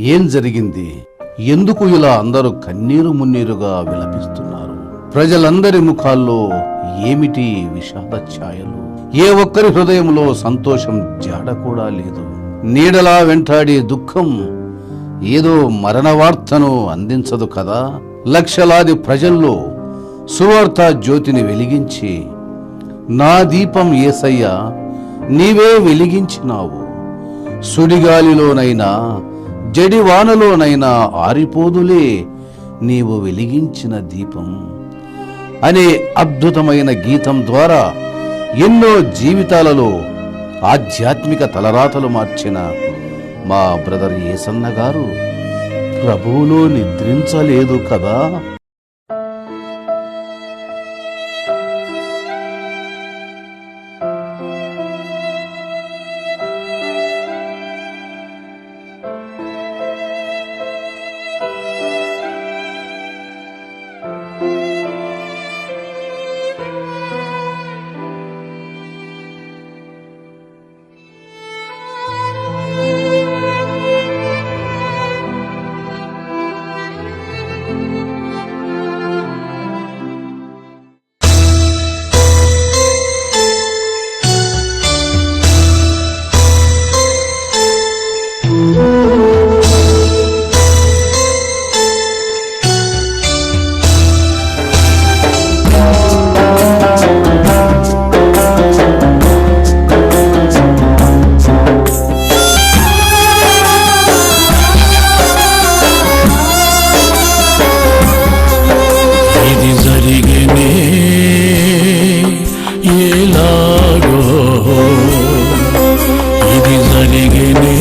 ఏం జరిగింది? ఎందుకు ఇలా అందరూ కన్నీరు మున్నీరుగా విలపిస్తున్నారు? ప్రజలందరి ముఖాల్లో ఏమిటి విషాద ఛాయలు ఏ ఒక్కరి హృదయంలో సంతోషం జాడ కూడా లేదు. నీడలా వెంటాడే దుఃఖం ఏదో మరణ వార్తను అందించదు కదా? లక్షలాది ప్రజల్లో సువార్త జ్యోతిని వెలిగించి నా దీపం ఏసయ్యా నీవే వెలిగించినావు. సుడిగాలిలోనైనా జడివానలోనైనా ఆరిపోదులే నీవు వెలిగించిన దీపం అనే అద్భుతమైన గీతం ద్వారా ఎన్నో జీవితాలలో ఆధ్యాత్మిక తలరాతలు మార్చిన మా బ్రదర్ ఏసన్న గారు ప్రభువులో నిద్రించలేదు కదా. ఎలాగో ఇది జరిగనే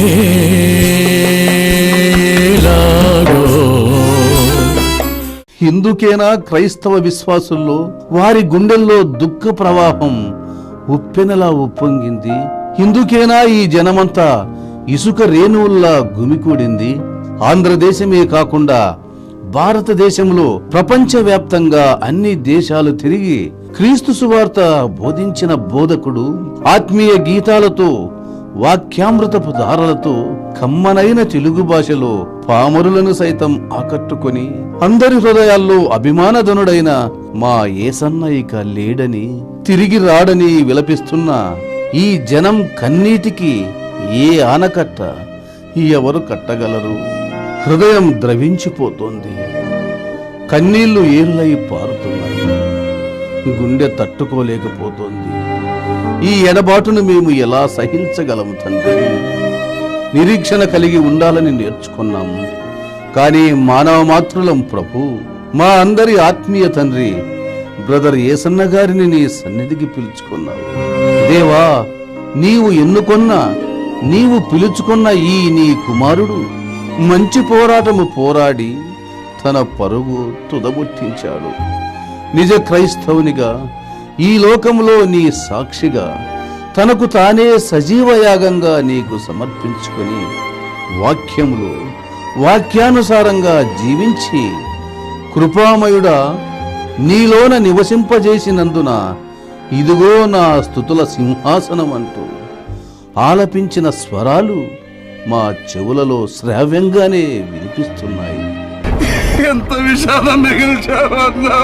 హిందుకేనా క్రైస్తవ విశ్వాసుల్లో వారి గుండెల్లో దుఃఖ ప్రవాహం ఉప్పెనలా ఉప్పొంగింది. హిందుకేనా ఈ జనమంతా ఇసుక రేణువుల్లా గుమికూడింది. ఆంధ్రదేశమే కాకుండా భారతదేశంలో ప్రపంచవ్యాప్తంగా అన్ని దేశాలు తిరిగి క్రీస్తు సువార్త బోధించిన బోధకుడు ఆత్మీయ గీతాలతో వాక్యామృతపు ధారలతో కమ్మనైన తెలుగు భాషలో పామరులను సైతం ఆకట్టుకొని అందరి హృదయాల్లో అభిమానధనుడైన మా ఏసన్న ఇక లేడని తిరిగి రాడని విలపిస్తున్న ఈ జనం కన్నీటికి ఏ ఆనకట్ట ఎవరు కట్టగలరు? హృదయం ద్రవించిపోతోంది. కన్నీళ్ళు ఏర్లై పారుతున్నాయి. గుండె తట్టుకోలేకపోతోంది. ఈ ఎడబాటును మేము ఎలా సహించగలము తండ్రి? నిరీక్షణ కలిగి ఉండాలని నేర్చుకున్నాము. కానీ మానవ మాతృలం ప్రభు మా అందరి ఆత్మీయ తండ్రి బ్రదర్ ఏసన్న గారిని నీ సన్నిధికి పిలుచుకున్నావు. దేవా నీవు ఎన్నుకొన్న నీవు పిలుచుకున్న ఈ నీ కుమారుడు మంచి పోరాటము పోరాడి తన పరుగు తుదముట్టించాడు. నిజ క్రైస్తవునిగా ఈ లోకంలో నీ సాక్షిగా తనకు తానే సజీవయాగంగా నీకు సమర్పించుకొని వాక్యములు వాక్యానుసారంగా జీవించి కృపామయుడా నీలోన నివసింపజేసినందున ఇదిగో నా స్థుతుల సింహాసనం అంటూ ఆలపించిన స్వరాలు మా చెవులలో శ్రావ్యంగానే వినిపిస్తున్నాయి. ఎంత విషాదం మిగిల్చావన్నా